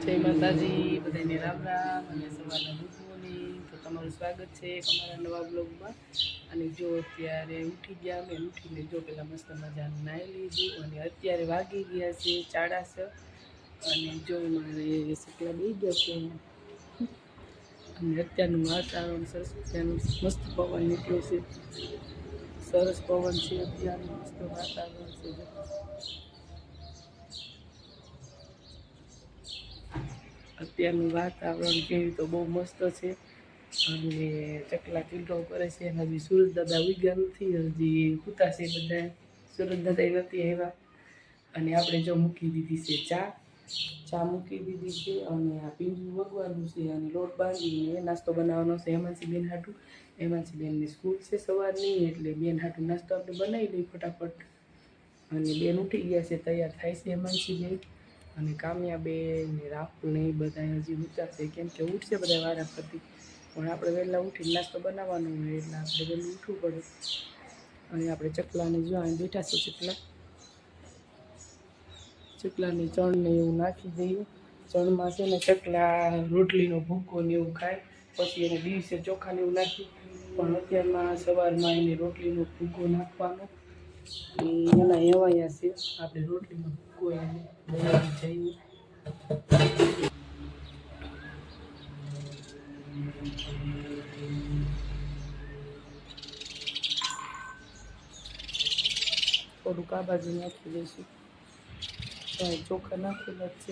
જય માતાજી, બધાને રામ રામ, અને સવારના ગુડ મોર્નિંગ તો તમારું સ્વાગત છે અમારા નવા બ્લોગમાં. અને જો અત્યારે ઉઠી ગયા, અમે ઉઠીને જો પહેલાં મસ્ત મજાનું નાહી લીધું અને અત્યારે વાગી ગયા છે ચાડાસ અને જો મારે સકલા બે ગયા છે. અને અત્યારનું વાતાવરણ સરસ મજાનું, મસ્ત પવન નીકળ્યો છે. સરસ પવન છે અત્યારનું, મસ્ત વાતાવરણ છે. અત્યારનું વાતાવરણ કેવી તો બહુ મસ્ત છે. અને ચકલા કિલ્લો કરે છે. અને હજી સુરત દાદા ઉગ્યા નથી. હજી કૂતા છે બધા. સુરત દાદા નથી આવ્યા. અને આપણે જો મૂકી દીધી છે ચા. ચા મૂકી દીધી છે અને આ પીંજું વગવાનું છે અને લોટ બાંધીને નાસ્તો બનાવવાનો છે એમાંથી બેન હાટું. એમાંથી બેનની સ્કૂલ છે સવારની, એટલે બેન હાટું નાસ્તો આપણે બનાવી લઈએ ફટાફટ. અને બેન ઉઠી ગયા છે, તૈયાર થાય છે એમાંથી બેન અને કામ્યા બે ને રાહુલ ને એ બધા હજી ઉતારશે કેમ કે ઉઠશે બધા વારા ફરતી પણ આપણે વહેલા ઉઠીને નાસ્તો બનાવવાનો હોય એટલે આપણે વહેલું ઉઠવું પડે. અને આપણે ચકલાને જો અહીં બેઠા છે ચકલા. ચકલાને ચણ ને એવું નાખી દઈએ. ચણમાં છે ને ચકલા રોટલીનો ભૂકો ને એવું ખાય. પછી એને દિવસે ચોખા ને એવું નાખી. પણ અત્યારમાં સવારમાં એને રોટલીનો ભૂકો નાખવાનો. એ એના એવાયા છે આપણે રોટલીનો ભૂકો એને બનાવી જઈએ થોડુંક આ બાજુ નાખી દઈશું ત્યાં ચોખા નાખેલા જ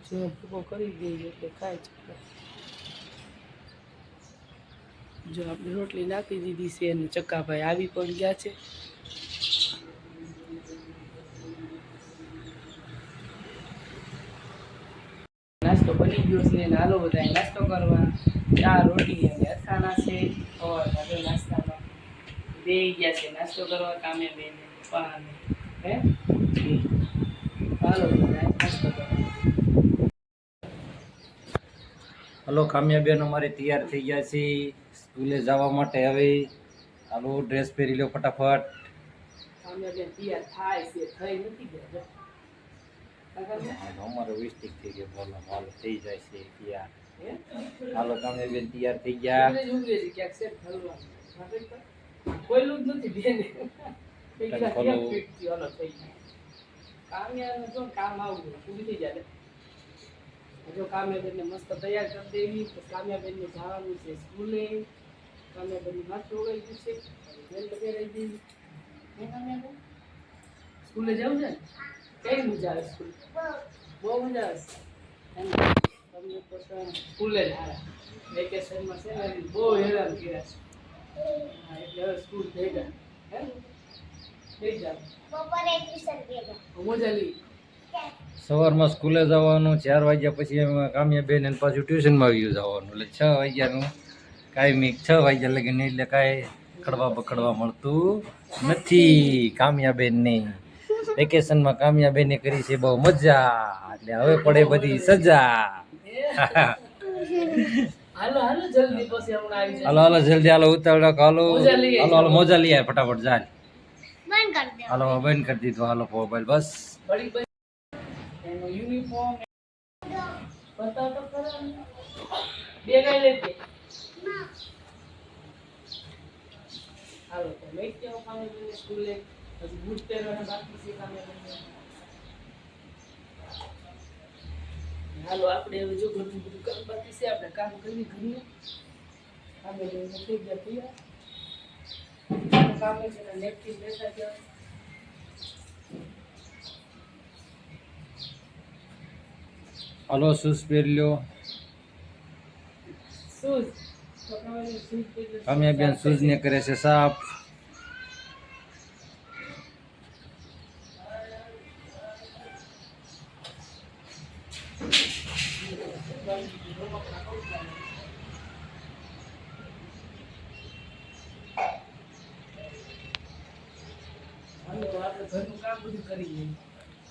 છે જે ભૂકો કરી દઈએ એટલે ખાય છે જો આપણે રોટલી નાખી દીધી છે અને ચક્કાભાઈ આવી પણ ગયા છે. નાસ્તો બની ગયો છે અને હાલો બધા નાસ્તો કરવા ચા રોટલી અને અથાણા છે. ઓર નાસ્તામાં બે ગયા છે નાસ્તો કરવા કામે બે પપ્પા અને હે. હાલો નાસ્તો કરવા હલો કામ્યાબેન અમારે તૈયાર થઈ ગયા છે. સ્કૂલે જવા માટે હવે હાલો ડ્રેસ પહેરી લો ફટાફટ. અમારે વીસથી થઈ ગયો બોલો હાલો થઈ જાય છે તૈયાર. હે? હાલો કામ્યાબેન તૈયાર થઈ ગયા. ઉગરે જ કોઈલું નથી બેન. થઈ કામ આવું ઊભી થઈ જાય જો કામ્યાબેનને મસ્ત તૈયાર કરી દેવી કામ્યાબેનને જવાનું છે સ્કૂલે. કામ્યાબેનનું માથું ઓગાઈ ગયું છે. તો પહેરાઈ કામ્યાબેન સ્કૂલે જવું છે? ને કેવી મજા આવે સ્કૂલ? બહુ મજા આવે તમને તો સ્કૂલે જ હારા. વેકેશનમાં છે ને બહુ હેરાન કર્યા છે. એટલે હવે સ્કૂલ ગયા. હે? થઈ જાવ મજા લઈ. સવારમાં સ્કૂલે જવાનું ચાર વાગ્યા પછી કામ્યા બેન અને પાછું ટ્યુશનમાં આવી જવાનું. એટલે છ વાગ્યાનું કાંઈ છ વાગ્યા લગીને એટલે કાંઈ કડવા બકડવા મળતું નથી. કામ્યાબેનને વેકેશનમાં કામયાબેને કરી છે બહુ મજા. એટલે હવે પડે બધી સજા. હાલો હાલો જલ્દી પછી હમણાં આવી હાલો હાલો જલ્દી હાલો ઉતાવળ હાલો. હાલો હાલો મોજા લઈ આવે ફટાફટ જાય બંધ કરી દે. હાલો બંધ કરી દીધો. હાલો મોબાઈલ બસ. યુનિફોર્મ બતાવ તો ખરા બે ગાય લેતે લઈ જ જાઓ કામે જઈને સ્કૂલે. હજી બૂટ પહેરવાના બાકી છે કામે. હાલો આપણે હવે જો ઘરનું બધું કામ બાકી છે આપણે કામ કરીએ ઘરનું. કામે જઈને થઈ ગયા તૈયાર. કામે છે નેપકિન લેતા ગયા હલો શૂઝ પહેરી લ્યો? શૂઝ છોકરાઓને બેન પહેરવા કામ્યાબેન ને કરે છે સાફ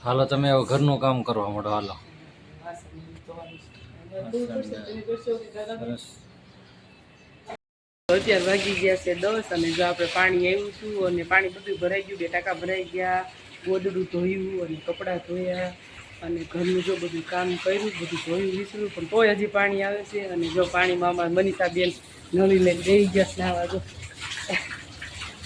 હાલો, તમે ઘરનું કામ કરવા માંડો હાલો? સરસ અત્યારે વાગી ગયા છે દસ અને જો આપણે પાણી આવ્યું હતું અને પાણી બધું ભરાઈ ગયું, બે ટાંકા ભરાઈ ગયા, ગોદડું ધોયું અને કપડાં ધોયા અને ઘરનું જો બધું કામ કર્યું, બધું ધોયું, વિસર્યું, પણ તોય હજી પાણી આવે છે અને જો પાણીમાં અમારા મનીષાબેન નળી લઈને દઈ ગયા નાવા જો.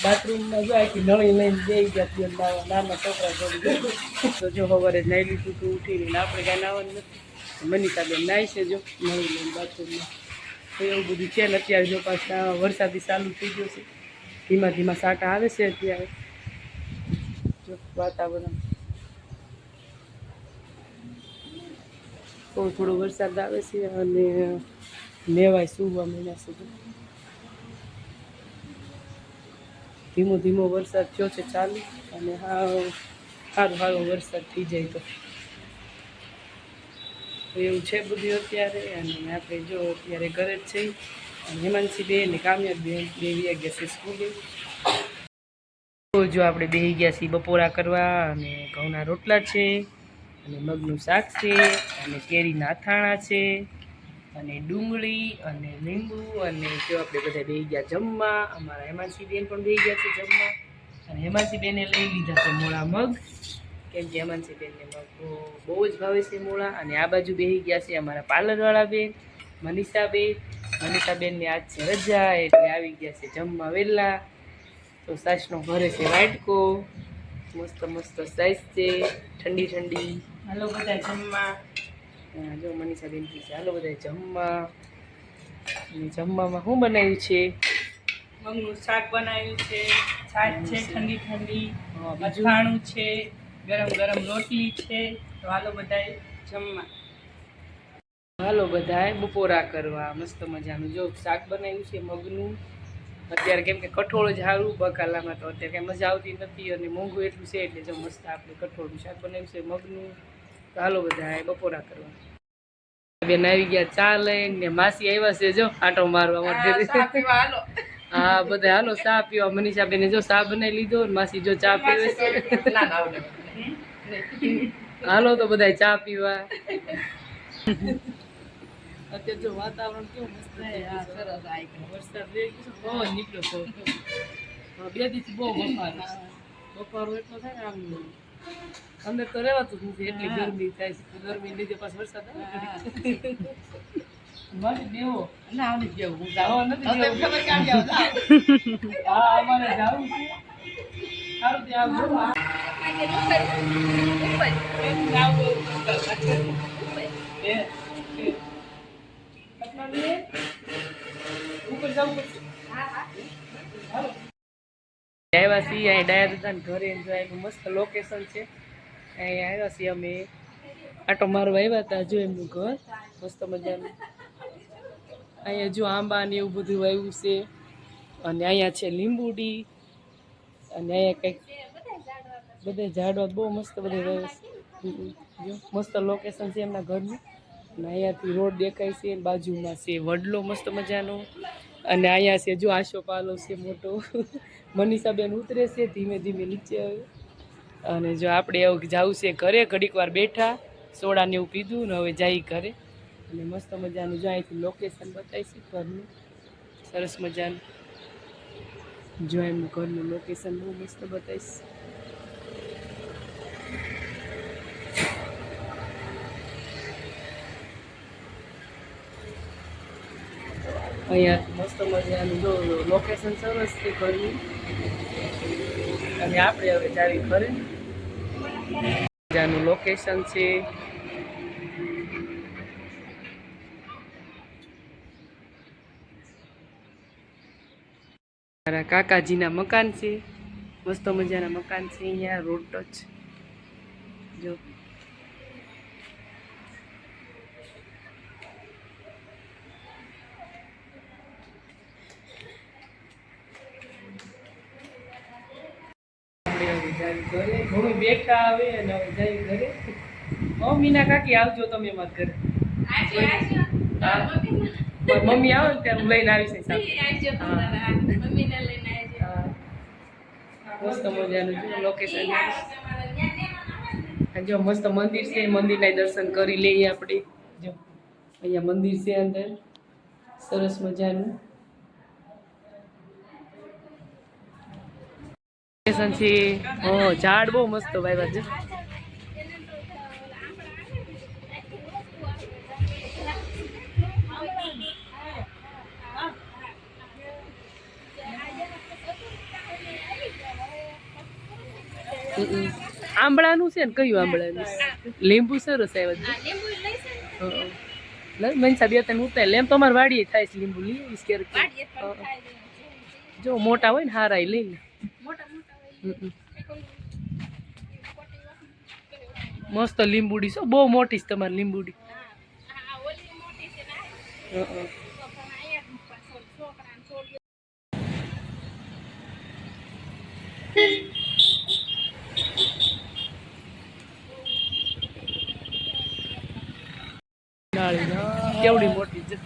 બાથરૂમમાં જો આખી નળી લઈને જઈ ગયા બેન નાવા, નાના છોકરા જોડી. તો જો સવારે નાહી લીધું તું, ઉઠીને આપણે કાંઈ નાવાનું નથી. મનીષાબેન નાય છે જો નળી લઈને બાથરૂમમાં. તો એવું બધું છે ને અત્યારે જો પાછા વરસાદી ચાલુ થઈ ગયો છે. ધીમા ધીમા સાટા આવે છે અત્યારે. વાતાવરણ. થોડો થોડો વરસાદ આવે છે અને લેવાય સુવા મહિના સુધી ધીમો ધીમો વરસાદ થયો છે ચાલુ અને હા સારો સારો વરસાદ થઈ જાય તો. એવું છે બધું અત્યારે. અને આપણે જો અત્યારે ઘરે જ છીએ. અને હેમાનસી બે ને કામયાબ બે વ્યા ગયા છે સ્કૂલે. તો જો આપણે બેહી ગયા છીએ બપોરા કરવા અને ઘઉંના રોટલા છે, અને મગનું શાક છે, અને કેરીના અથાણા છે, અને ડુંગળી, અને લીંબુ, અને જો આપણે બધા બેસી ગયા જમવા. અમારા હેમાનસી બેન પણ બેસી ગયા છે જમવા. અને હેમાનસી બેને લઈ લીધા છે મોળા મગ. કેમ કે હેમાંશી બેનને બહુ- જ ભાવે છે મોળા. અને આ બાજુ બેસી ગયા છે અમારા પાર્લરવાળા બેન મનીષાબેન. મનીષાબેનની આજ છે રજા એટલે આવી ગયા છે જમવા વહેલા. તો સાસનો ઘરે છે વાટકો મસ્ત મસ્ત સાઈઝ છે ઠંડી ઠંડી. હાલો બધા જમવા. જો મનીષાબેન કહે છે હાલો બધા જમવા. અને જમવામાં શું બનાવ્યું છે? મગનું શાક બનાવ્યું છે છાશ છે ઠંડી ઠંડી. અથાણું છે. ગરમ ગરમ રોટલી છે. તો હાલો બધાય જમવા. હાલો બધાએ બપોરા કરવા. મસ્ત મજાનું. જો શાક બનાવ્યું છે મગનું. અત્યારે કેમ કે કઠોળ જ સારું બકાલામાં તો અત્યારે કંઈ મજા આવતી નથી અને મોંઘું એટલું છે એટલે જો મસ્ત આપણે કઠોળનું શાક બનાવ્યું છે મગનું. તો હાલો બધાએ બપોરા કરવા. બેન આવી ગયા ચા લઈને ને માસી આવ્યા છે જો આટો મારવા માટે. હા બધા હાલો ચા પીવા. મનીષા બેને જો ચા બનાવી લીધો માસી જો ચા પીવે છે. હાલો તો બધા ચા પીવા. અત્યારે જો વાતાવરણ કેવું મસ્ત. વરસાદ નીકળ્યો. બે દિવસ બહુ બફારો. બફારો એટલો થાય ને આમ અંદર તો રહેવાતું નથી એટલી ગરમી થાય છે. ગરમી લીધે પાછો વરસાદ આવે. મારે બેહો. ના હું જાવા. નથી બેહો. હા અમારે જાવું છે. સારું ત્યાં આવ્યા છીએ અહીં ડાયા દાદાના ઘરે જો એનું મસ્ત લોકેશન છે. અહીં આવ્યા છીએ અમે. આટો મારવા આવ્યા હતા જો એમનું ઘર. મસ્ત મજાનું. અહીંયા જો આંબા ને એવું બધું આવ્યું છે. અને અહીંયા છે લીંબુડી. અને અહીંયા કંઈક બધા ઝાડવા બહુ મસ્ત બધા મસ્ત લોકેશન છે એમના ઘરનું. અને અહીંયાથી રોડ દેખાય છે બાજુમાં છે વડલો મસ્ત મજાનો. અને અહીંયા છે જો આશોપાલો છે મોટો. મનીષાબેન ઉતરે છે ધીમે ધીમે નીચે આવે. અને જો આપણે એવું જવું છે ઘરે, ઘડીક વાર બેઠા, સોડાને એવું પીધું ને હવે જાય ઘરે. અને મસ્ત મજાનું જો અહીંથી લોકેશન બતાવીશ ઘરનું. સરસ મજાનું. જો એમનું ઘરનું લોકેશન બહુ મસ્ત બતાવીશ અહીંયા મસ્ત મજાનું જો લોકેશન સરસ છે ઘરનું. અને આપણે હવે જાવી ઘરે. મજાનું લોકેશન છે. મારા કાકાજીના મકાન છે. મસ્ત મજાના મકાન છે અહીંયા રોડ ટચ જો. ઘરે મમ્મી બેઠા આવે અને હવે જાવી ઘરે. મમ્મીના કાકી આવજો તમે અમારા ઘરે. મમ્મી આવે ને ત્યારે હું લઈને આવીશ. હા. મસ્ત મજાનું જો લોકેશન જો મસ્ત મંદિર છે મંદિરના દર્શન કરી લઈએ આપણે. જો અહીંયા મંદિર છે અંદર. સરસ મજાનું. સ્ટેશન છે. ઓ ઝાડ બહુ મસ્ત ભાઈ બાજુ આંબળાનું છે ને કયું આંબળાનું? લીંબુ સરસ આવ્યા મેં સાબિયા તને ઉતારે લેમ તો અમારે વાડીએ થાય છે લીંબુ. લઈ જો મોટા હોય ને હારા લઈ લે મસ્ત લીંબુડી છે બહુ મોટી છે તમારી લીંબુડી કેવડી મોટી છે.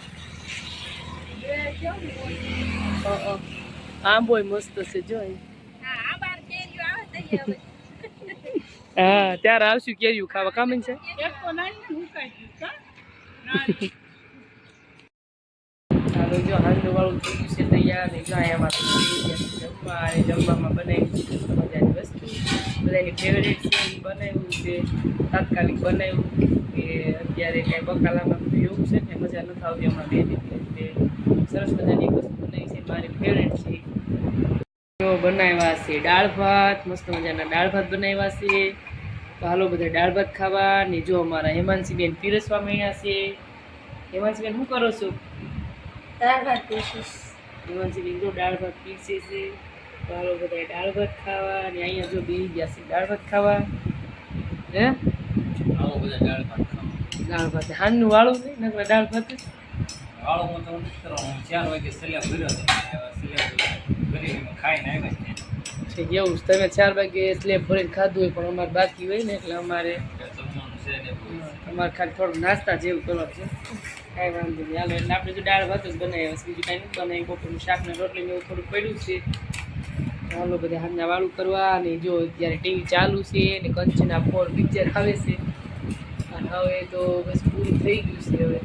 આંબોય મસ્ત છે, જો અહીં. હા, ત્યારે આવશું કેરીયું ખાવા. કામિંગ છે? ચાલો જો હાંડો વાળું થઈ છે તૈયાર ને જો જમવા જમવામાં બનાવ્યું છે મજાની વસ્તુ. બધાની ફેવરેટ બનાવ્યું છે, તાત્કાલિક બનાવ્યું. કે અત્યારે કાંઈ બકાલામાં એવું છે ને, મજા નથી આવતી હમણાં બે રીતે સરસ મજાની વસ્તુ બનાવી છે. મારી ફેવરેટ છે છે દાળ ભાત મસ્ત મજાના દાળ ભાત બનાવ્યા છે તો હાલો બધા દાળ ભાત ખાવા. ને જો અમારા હેમાંશીબેન પીરસવા મળ્યા છે. હેમાંશીબેન શું કરો છો? હેમાંશીબેન જો દાળ ભાત પીરસે છે. તો હાલો બધા દાળ ભાત ખાવા. અને અહીંયા જો બેસી ગયા છે દાળ ભાત ખાવા. હે? આવો બધા દાળ ભાત ખાવા. દાળ ભાત. હાનનું વાળું નહીં નકર દાળ ભાત. વાળો કરવાનો. ચાર વાગે સલ્યા ભર્યો હતો. સલ્યા કરીને ખાઈને આવ્યા. છે એવું તમે ચાર વાગે સ્લેબ ભરીને ખાધું હોય, પણ અમારે બાકી હોય ને, એટલે અમારે અમારે ખાલી થોડું નાસ્તા જેવું કરવા છે. કાંઈ વાંધો નહીં. હાલો, એટલે આપણે જો દાળ ભાત જ બનાવ્યા છે બીજું કાંઈ નથી બનાવી બપોરનું શાક ને રોટલી એવું થોડું પડ્યું છે. હાલો, બધા હાથના વાળું કરવા અને જો અત્યારે ટીવી ચાલુ છે ને કંચના ફોર પિક્ચર આવે છે. અને હવે તો બસ પૂરું થઈ ગયું છે હવે.